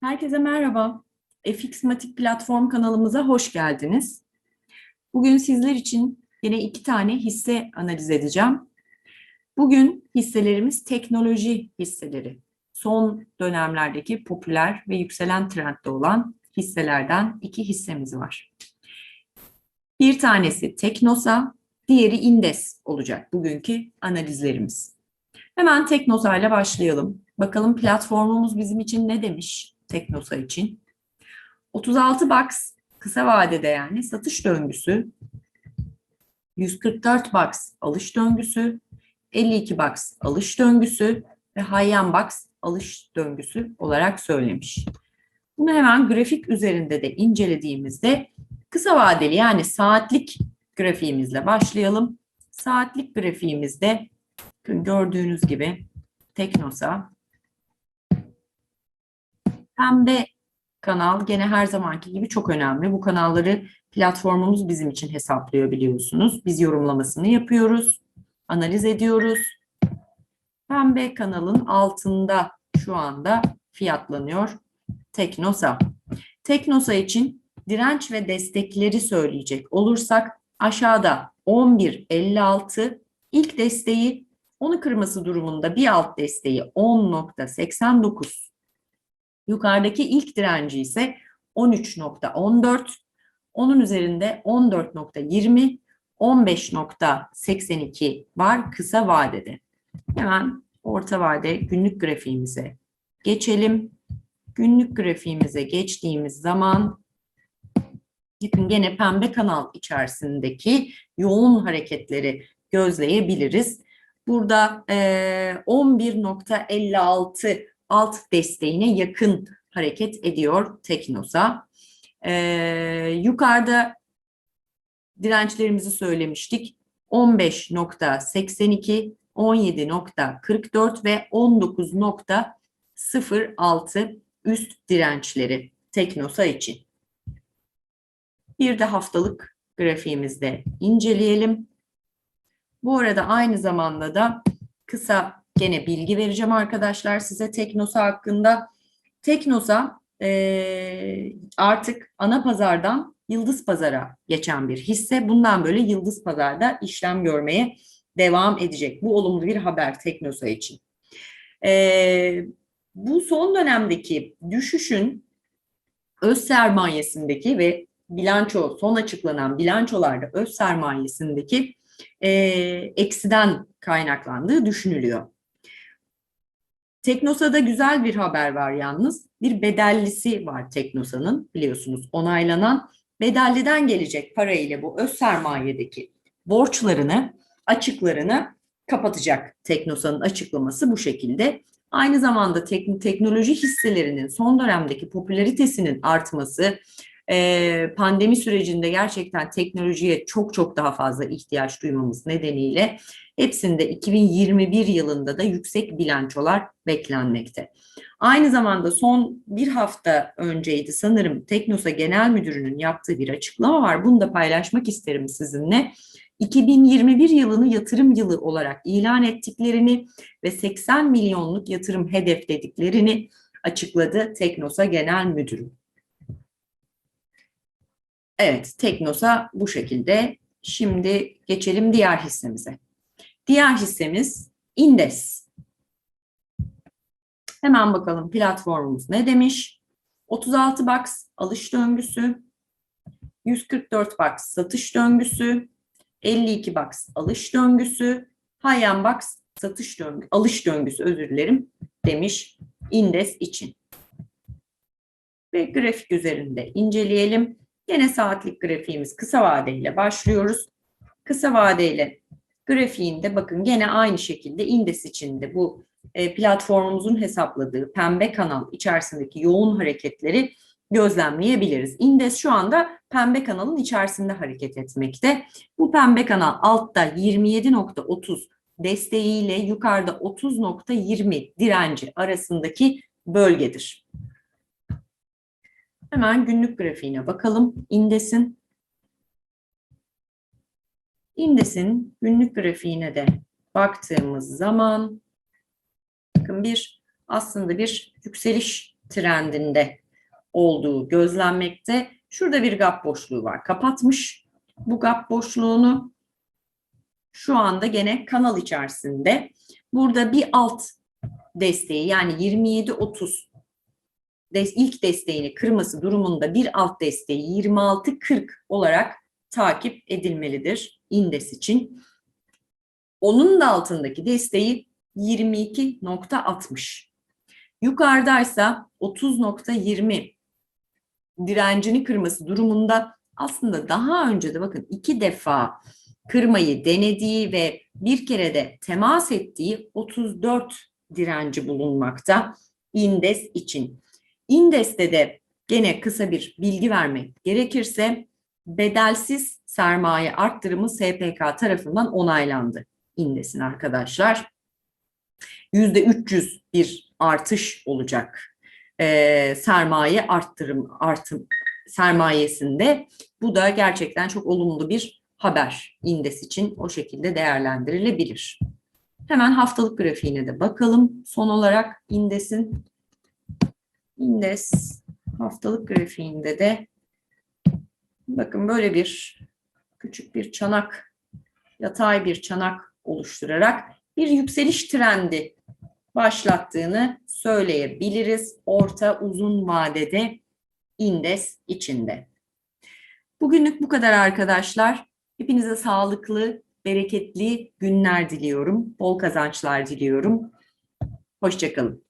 Herkese merhaba. FX Matik Platform kanalımıza hoş geldiniz. Bugün sizler için yine iki tane hisse analiz edeceğim. Bugün hisselerimiz teknoloji hisseleri. Son dönemlerdeki popüler ve yükselen trendde olan hisselerden iki hissemiz var. Bir tanesi Teknosa, diğeri Indes olacak bugünkü analizlerimiz. Hemen Teknosa ile başlayalım. Bakalım platformumuz bizim için ne demiş Teknosa için? 36 box kısa vadede yani satış döngüsü, 144 box alış döngüsü, 52 box alış döngüsü ve Hayyan box alış döngüsü olarak söylemiş. Bunu hemen grafik üzerinde de incelediğimizde kısa vadeli yani saatlik grafiğimizle başlayalım. Saatlik grafiğimizde gördüğünüz gibi Teknosa pembe kanal gene her zamanki gibi çok önemli. Bu kanalları platformumuz bizim için hesaplıyor biliyorsunuz. Biz yorumlamasını yapıyoruz, analiz ediyoruz. Pembe kanalın altında şu anda fiyatlanıyor Teknosa. Teknosa için direnç ve destekleri söyleyecek olursak aşağıda 11.56 ilk desteği onu kırması durumunda bir alt desteği 10.89 yukarıdaki ilk direnci ise 13.14 onun üzerinde 14.20 15.82 var kısa vadede. Hemen orta vade günlük grafiğimize geçelim. Günlük grafiğimize geçtiğimiz zaman bakın gene pembe kanal içerisindeki yoğun hareketleri gözleyebiliriz. Burada e, 11.56 alt desteğine yakın hareket ediyor Teknosa. E, yukarıda dirençlerimizi söylemiştik. 15.82, 17.44 ve 19.06 üst dirençleri Teknosa için. Bir de haftalık grafiğimizde inceleyelim. Bu arada aynı zamanda da kısa gene bilgi vereceğim arkadaşlar size Teknosa hakkında. Teknosa e, artık ana pazardan Yıldız Pazar'a geçen bir hisse. Bundan böyle Yıldız Pazar'da işlem görmeye devam edecek. Bu olumlu bir haber Teknosa için. E, bu son dönemdeki düşüşün öz sermayesindeki ve bilanço son açıklanan bilançolarda öz sermayesindeki e, eksiden kaynaklandığı düşünülüyor. Teknosa'da güzel bir haber var yalnız. Bir bedellisi var Teknosa'nın biliyorsunuz onaylanan bedelliden gelecek parayla bu öz sermayedeki borçlarını, açıklarını kapatacak Teknosa'nın açıklaması bu şekilde. Aynı zamanda tek, teknoloji hisselerinin son dönemdeki popülaritesinin artması, pandemi sürecinde gerçekten teknolojiye çok çok daha fazla ihtiyaç duymamız nedeniyle hepsinde 2021 yılında da yüksek bilançolar beklenmekte. Aynı zamanda son bir hafta önceydi sanırım Teknosa Genel Müdürü'nün yaptığı bir açıklama var. Bunu da paylaşmak isterim sizinle. 2021 yılını yatırım yılı olarak ilan ettiklerini ve 80 milyonluk yatırım hedeflediklerini açıkladı Teknosa Genel Müdürü. Evet, Teknosa bu şekilde. Şimdi geçelim diğer hissemize. Diğer hissemiz Indes. Hemen bakalım platformumuz ne demiş? 36 box alış döngüsü, 144 box satış döngüsü, 52 box alış döngüsü, Hayan box satış döngü, alış döngüsü özür dilerim demiş Indes için. Ve grafik üzerinde inceleyelim. Yine saatlik grafiğimiz kısa vadeyle başlıyoruz. Kısa vadeyle grafiğinde bakın gene aynı şekilde indes içinde bu e, platformumuzun hesapladığı pembe kanal içerisindeki yoğun hareketleri gözlemleyebiliriz. İndes şu anda pembe kanalın içerisinde hareket etmekte. Bu pembe kanal altta 27.30 desteğiyle yukarıda 30.20 direnci arasındaki bölgedir. Hemen günlük grafiğine bakalım. İndesin. İndesin günlük grafiğine de baktığımız zaman bakın bir aslında bir yükseliş trendinde olduğu gözlenmekte. Şurada bir gap boşluğu var. Kapatmış. Bu gap boşluğunu şu anda gene kanal içerisinde. Burada bir alt desteği yani 27.30 des- ilk desteğini kırması durumunda bir alt desteği 26.40 olarak takip edilmelidir indes için. Onun da altındaki desteği 22.60. Yukarıdaysa 30.20 direncini kırması durumunda aslında daha önce de bakın iki defa kırmayı denediği ve bir kere de temas ettiği 34 direnci bulunmakta indes için. İndeste de gene kısa bir bilgi vermek gerekirse bedelsiz sermaye arttırımı SPK tarafından onaylandı indesin arkadaşlar. Yüzde 300 bir artış olacak ee, sermaye arttırım artım sermayesinde. Bu da gerçekten çok olumlu bir haber indes için o şekilde değerlendirilebilir. Hemen haftalık grafiğine de bakalım. Son olarak indesin indes haftalık grafiğinde de bakın böyle bir küçük bir çanak yatay bir çanak oluşturarak bir yükseliş trendi başlattığını söyleyebiliriz. Orta uzun vadede indes içinde. Bugünlük bu kadar arkadaşlar. Hepinize sağlıklı, bereketli günler diliyorum. Bol kazançlar diliyorum. Hoşçakalın.